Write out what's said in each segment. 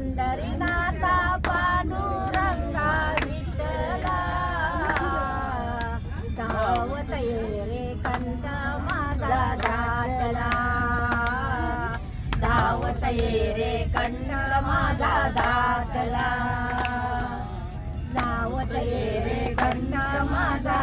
पंढरीनाथा पांडुरंगा विठ्ठला धावत ये रे कंठ माझा दाटला. धावत ये रे कंठ माझा दाटला. धावत ये रे कंठ माझा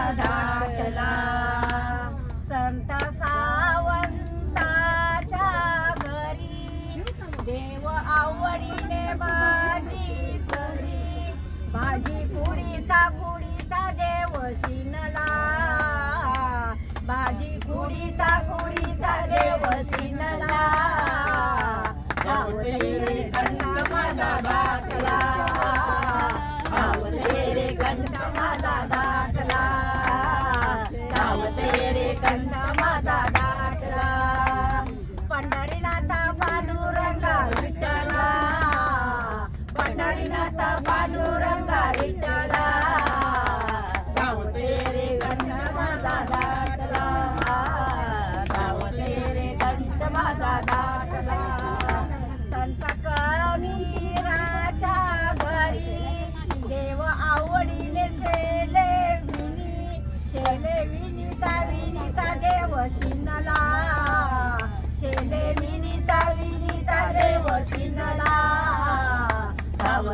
देव आवडीने भाजी करी. भाजी कुडीता कुडीता देव शिनला. भाजी कुडीता कुडीता देव शिनला. धावते रे कंठ माझा दाटला. धावते रे पंढरीनाथा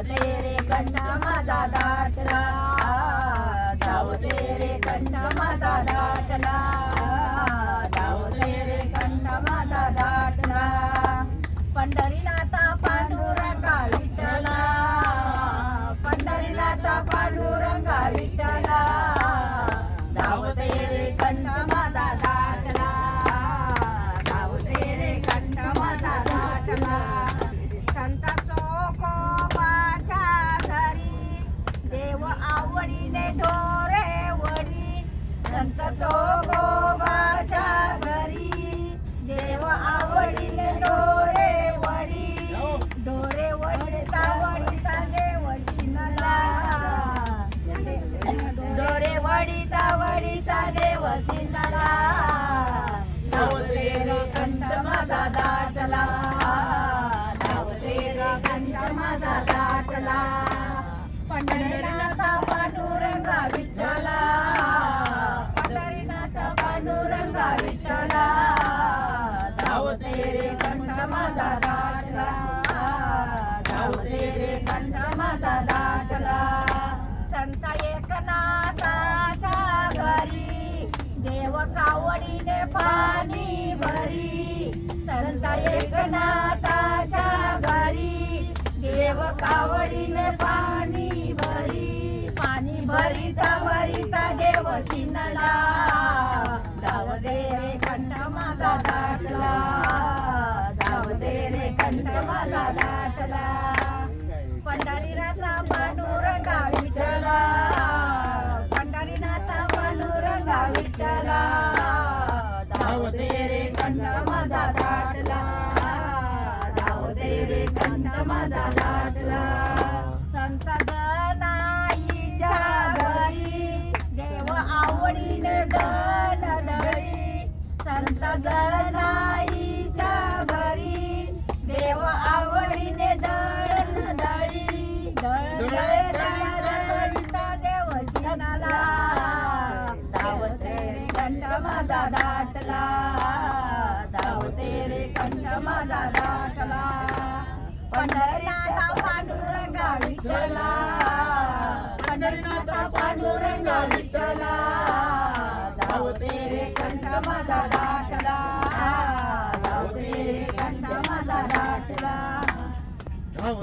धावते रे कंठ माझा दाटला. धावते रे कंठ माझा दाटला. धावते रे कंठ माझा दाटला. पंढरीनाथा पांडुरंगा विठ्ठला. पंढरीनाथा पांडुरंगा विठ्ठला. धावते रे कंठ माझा दाटला. धावते रे कंठ माझा दाटला. संत चोगोबाच्या घरी. देव आवडीने डोरे वडी. डोरे वडीता वडीता देव शिनला डोरे वडीता वडीता पांडुरंगा विठ्ठला. धावते रे कंठ माझा दाटला. धावते रे कंठ माझा दाटला. संत एकनाथाच्या घरी देव कावडीने पाणी भरी. संत एकनाथाच्या घरी देव कावडीने पाणी पांडुरंगा विठ्ठला धावते रे कंठ माझा दाटला धावते रे कंठ माझा माझा दाटला. धावते रे कंठ माझा दाटला. पंढरीनाथा पांडुरंगा विठ्ठला. पंढरीनाथा पांडुरंगा विठ्ठला. धावते रे कंठ माझा दाटला. धावते रे कंठ माझा दाटला.